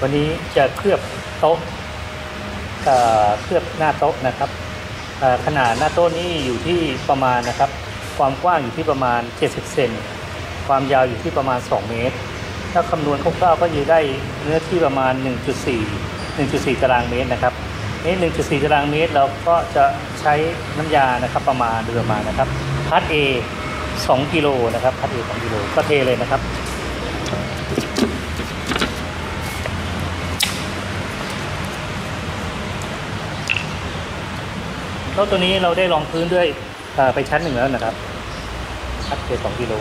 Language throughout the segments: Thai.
วันนี้จะเคลือบโต๊ะเคลือบหน้าโต๊ะนะครับขนาดหน้าโต๊ะนี้อยู่ที่ประมาณนะครับ ความกว้างอยู่ที่ประมาณ 70 เซนความยาวอยู่ที่ประมาณ 2 เมตร ถ้าคำนวณคร่าวๆก็อยู่ได้เนื้อที่ประมาณ 1.4 1.4 ตารางเมตรนะครับนี่1.4 ตารางเมตรเราก็จะใช้น้ำยานะครับประมาณโดยประมานะครับพัด A 2กิโลนะครับพัด A 2กิโลก็เทเลยนะครับ โต๊ะตัวนี้เราได้รองพื้นด้วยไปชั้นหนึ่งแล้วนะครับชัดเอสองกิโล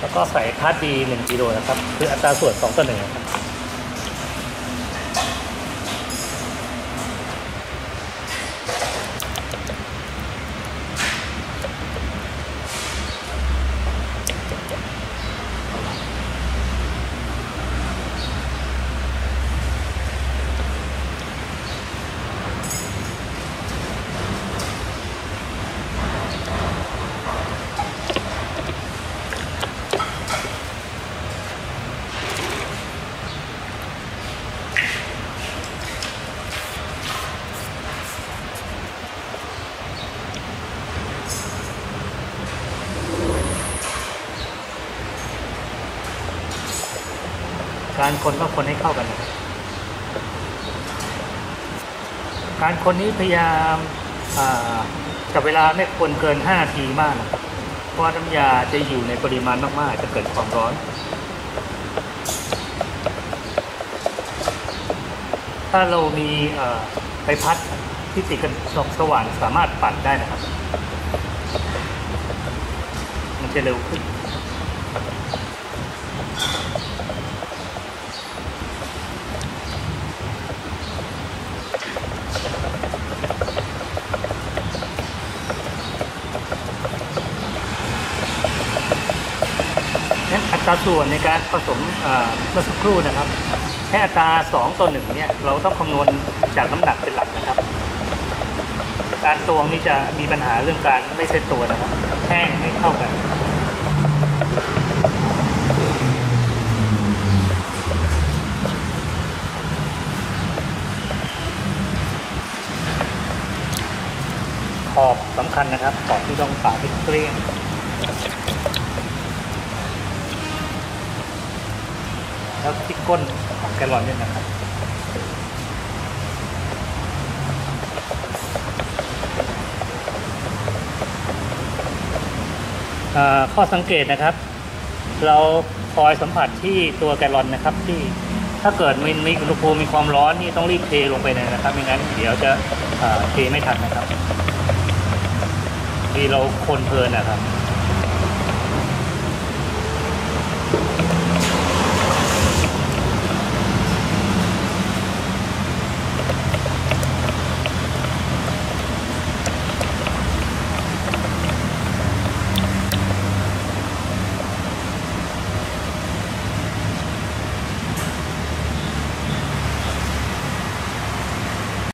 แล้วก็ใส่พาร์ทดีหนึ่งกิโลนะครับ คืออัตราส่วนสองต่อหนึ่งนะครับ การคนก็คนให้เข้ากันนะครับการคนนี้พยายามจับเวลาไม่ควรเกิน5นาทีมากนะครับเพราะน้ำยาจะอยู่ในปริมาณมากๆ จะเกิดความร้อน ถ้าเรามีไปพัดที่ติดกันสองสว่านสามารถปัดได้นะครับ มันจะเร็วขึ้น ตราส่วนในการผสมเมื่อสักครู่นะครับแค่อัตรา 2 ต่อ1เนี่ยเราต้องคำนวณจากน้ำหนักเป็นหลักนะครับ การตวงนี่จะมีปัญหาเรื่องการไม่เซตตัวนะครับแห้งไม่เข้ากันขอบสำคัญนะครับขอบที่ต้องปาดให้เกลี้ยง แล้วที่ก้นของแกลลอนเนี่ยนะครับข้อสังเกตนะครับ เราคอยสัมผัสที่ตัวแกลลอนนะครับ ที่ถ้าเกิดมีมีอุณหภูมิมีความร้อนนี่ต้องรีบเทลงไปเลยนะครับไม่งั้นเดี๋ยวจะเทไม่ทันนะครับที่เราคนเพลินนะครับ